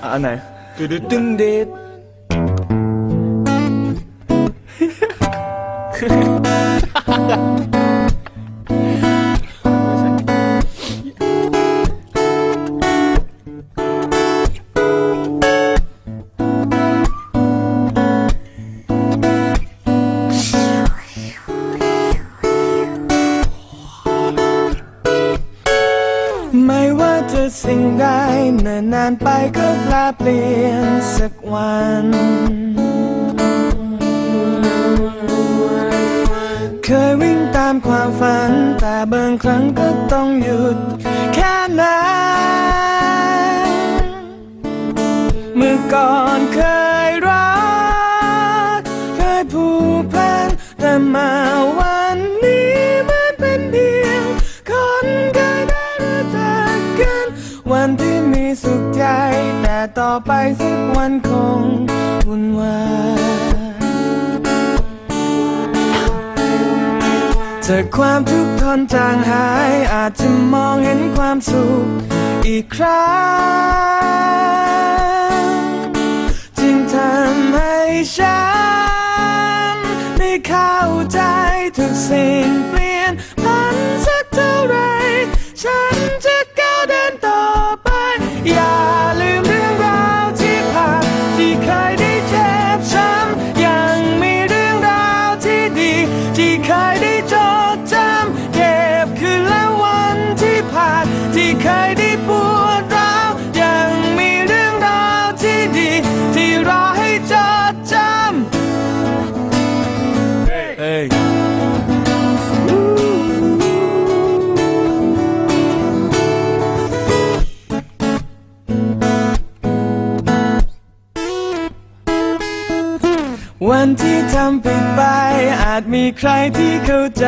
안알 뚜루뚱뎃 จะสิ่งใดเนิ่นนานไปก็แปลเปลี่ยนสักวันเคยวิ่งตามความฝัน แต่บางครั้งก็ต้องหยุดแค่นั้นเมื่อก่อนเคยรัก เคยผูกพันแต่มา วันที่มีสุขใจ แต่ต่อไปสักวันคงวุ่นวายจากความทุกข์ทนจางหาย อาจจะมองเห็นความสุขอีกครั้งจึงทำให้ฉัน วันที่ทำผิดไป อาจมีใครที่เข้าใจ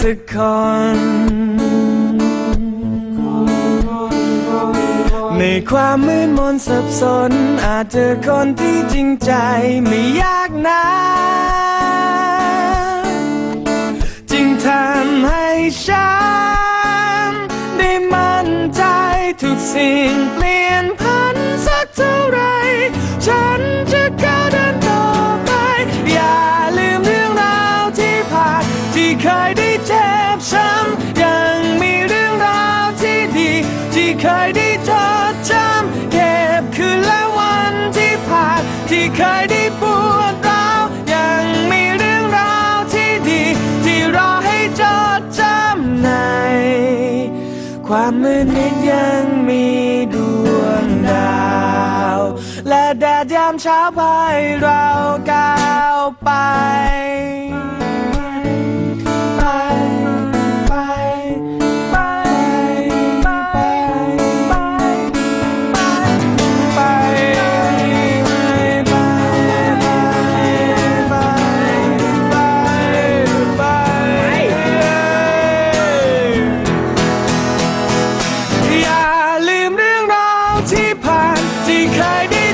สักคนในความมืดมนสับสน อาจเจอคนที่จริงใจไม่ยากนะจึงทำให้ฉันได้มั่นใจทุกสิ่ง ช้ำยังมีเรื่องราวที่ดี ที่เคยได้จดจำเก็บคืนและวันที่ผ่าน ที่เคยได้ปวดร้าวยังมีเรื่องราวที่ดี ที่รอให้จดจำใน ความมืดมิดยังมีดวงดาว และแดดยามเช้าพาให้เราก้า 离开你。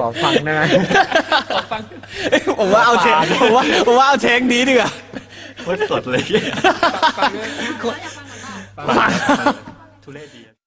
ขอฟังได้ไหมผมว่าเอาเทคผมว่าผมว่าเอาเทคนี้ดีกว่าโคตรสดเลยทุเรศดี